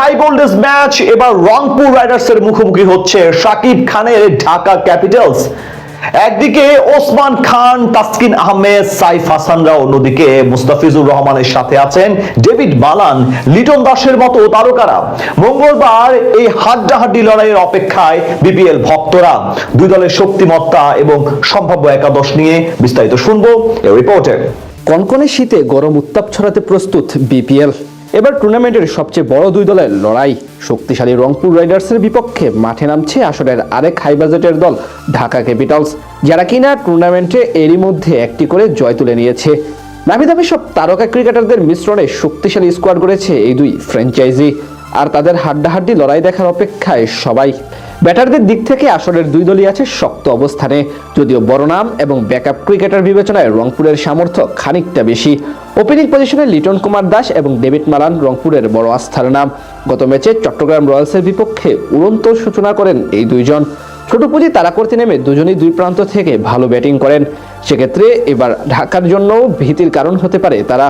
High voltage match, এবার রংপুর রাইডার্সের মুখোমুখি হচ্ছে শাকিব খানের ঢাকা ক্যাপিটালস। একদিকে ওসমান খান, তাসকিন আহমেদ, সাইফ হাসানরা, অন্যদিকে মুস্তাফিজুর রহমানের সাথে আছেন ডেভিড মালান লিটন দাসের মতো তারকারা। মঙ্গলবার এই হাড্ডাহাড্ডি লড়াইয়ের অপেক্ষায় বিপিএল ভক্তরা, দুই দলের শক্তিমত্তা এবং সম্ভাব্য একাদশ নিয়ে বিস্তারিত শুনব রিপোর্টে। কনকনে শীতে গরম উত্তাপ ছড়াতে প্রস্তুত বিপিএল। এবার টুর্নামেন্টের সবচেয়ে বড় দুই দলের লড়াই। শক্তিশালী রংপুর রাইডার্সের বিপক্ষে মাঠে নামছে আসরের আরেক হাই বাজেটের দল, ঢাকা ক্যাপিটালস, যারা কিনা টুর্নামেন্টে এরই মধ্যে একটি করে জয় তুলে নিয়েছে। নামি দামি সব তারকা ক্রিকেটারদের মিশ্রণে শক্তিশালী স্কোয়াড গড়েছে এই দুই ফ্র্যাঞ্চাইজি আর তাদের হাড্ডাহাড্ডি লড়াই দেখার অপেক্ষায় সবাই ব্যাটারদের দিক থেকে আসরের দুই দলই আছে শক্ত অবস্থানে। যদিও বড় নাম এবং ব্যাকআপ ক্রিকেটার বিবেচনায় রংপুরের সামর্থ্য খানিকটা বেশি। ওপেনিং পজিশনে লিটন কুমার দাস এবং ডেভিড মালান রংপুরের বড় আস্থার নাম। গত ম্যাচে চট্টগ্রাম রয়্যালসের বিপক্ষে উড়ন্ত সূচনা করেন এই দুইজন। ছোট পুঁজি তারা করতে নেমে দুজনেই দুই প্রান্ত থেকে ভালো ব্যাটিং করেন। সেক্ষেত্রে এবার ঢাকার জন্য ভীতির কারণ হতে পারে তারা।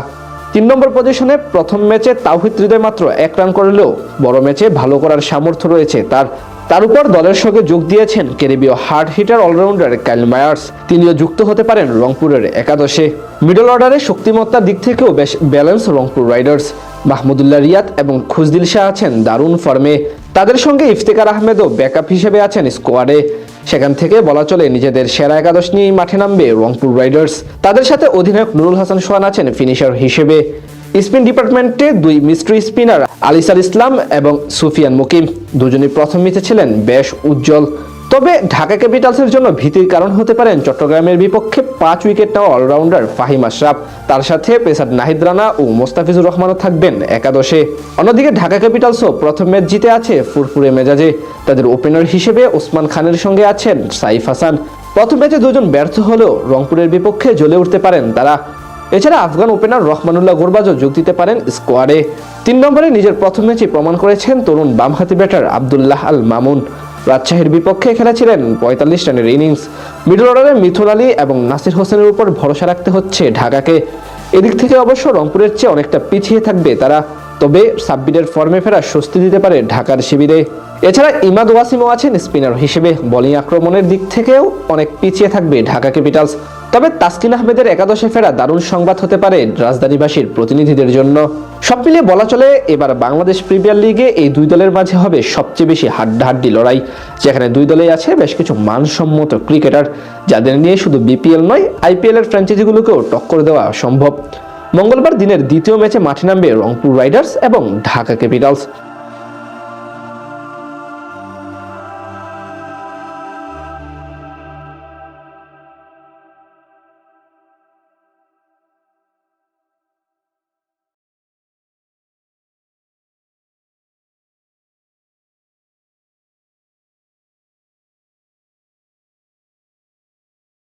তিন নম্বর পজিশনে প্রথম ম্যাচে তাওহিদ হৃদয় মাত্র এক রান করলেও বড় ম্যাচে ভালো করার সামর্থ্য রয়েছে তার। তার উপর দলের সঙ্গে যোগ দিয়েছেন ক্যারিবীয় hard hitter allrounder Kyle Mayers. তিনিও যুক্ত হতে পারেন রংপুরের একাদশে। মিডল অর্ডারে শক্তিমত্তার দিক থেকেও বেশ ব্যালেন্স রংপুর রাইডার্স। মাহমুদুল্লাহ রিয়াদ এবং খুজদিল শাহ আছেন দারুণ ফর্মে। তাদের সঙ্গে ইফতেকার আহমেদও ব্যাকআপ হিসেবে আছেন স্কোয়াডে। সেখান থেকে বলা চলে নিজেদের সেরা একাদশ নিয়েই মাঠে নামবে রংপুর রাইডার্স। তাদের সাথে অধিনায়ক নুরুল হাসান সোহান আছেন ফিনিশার হিসেবে। স্পিন ডিপার্টমেন্টে দুই মিস্ট্রি স্পিনার আলিসার ইসলাম এবং সুফিয়ান মুকিম। দুজনই প্রথম মিতে ছিলেন বেশ উজ্জ্বল। তবে ঢাকা ক্যাপিটালসের জন্য ভীতির কারণ হতে পারেন চট্টগ্রামের বিপক্ষে পাঁচ উইকেট নেওয়া অলরাউন্ডার ফাহিম আশরাফ। তার সাথে পেসার নাহিদ রানা ও মোস্তাফিজুর রহমানও থাকবেন একাদশে। অন্যদিকে ঢাকা ক্যাপিটালসও প্রথম ম্যাচ জিতে আছে ফুরফুরে মেজাজে। তাদের ওপেনার হিসেবে ওসমান খানের সঙ্গে আছেন সাইফ হাসান। প্রথম ম্যাচে দুজন ব্যর্থ হলেও রংপুরের বিপক্ষে জ্বলে উঠতে পারেন তারা। এছাড়া আফগান ওপেনার রহমানুল্লাহ গোরবাজও যোগ দিতে পারেন স্কোয়াডে তিন নম্বরে নিজের প্রথম ম্যাচে প্রমাণ করেছেন তরুণ বামহাতি ব্যাটার আবদুল্লাহ আল মামুন রাজশাহীর বিপক্ষে খেলেছিলেন পঁয়তাল্লিশ রানের ইনিংস। মিডল অর্ডারে মিথুন আলী এবং নাসির হোসেনের উপর ভরসা রাখতে হচ্ছে ঢাকাকে। এদিক থেকে অবশ্য রংপুরের চেয়ে অনেকটা পিছিয়ে থাকবে তারা। তবে সাব্বিরের ফর্মে ফেরা স্বস্তি দিতে পারে ঢাকার শিবিরে। এছাড়া ইমাদ ওয়াসিমও আছেন স্পিনার হিসেবে। বোলিং আক্রমণের দিক থেকেও অনেক পিছিয়ে থাকবে ঢাকা ক্যাপিটালস। তবে তাসকিন আহমেদের একাদশে ফেরা দারুণ সংবাদ হতে পারে রাজধানীবাসীর প্রতিনিধিদের জন্য। সব মিলিয়ে বলা চলে, এবার বাংলাদেশ প্রিমিয়ার লিগে এই দুই দলের মাঝে হবে সবচেয়ে বেশি হাড্ডাহাড্ডি লড়াই। যেখানে দুই দলেই আছে বেশ কিছু মানসম্মত ক্রিকেটার, যাদের নিয়ে শুধু বিপিএল নয় আইপিএল এর ফ্র্যাঞ্চাইজিগুলোকেও টক্কর দেওয়া সম্ভব। মঙ্গলবার দিনের দ্বিতীয় ম্যাচে মাঠে নামবে রংপুর রাইডার্স এবং ঢাকা ক্যাপিটালস।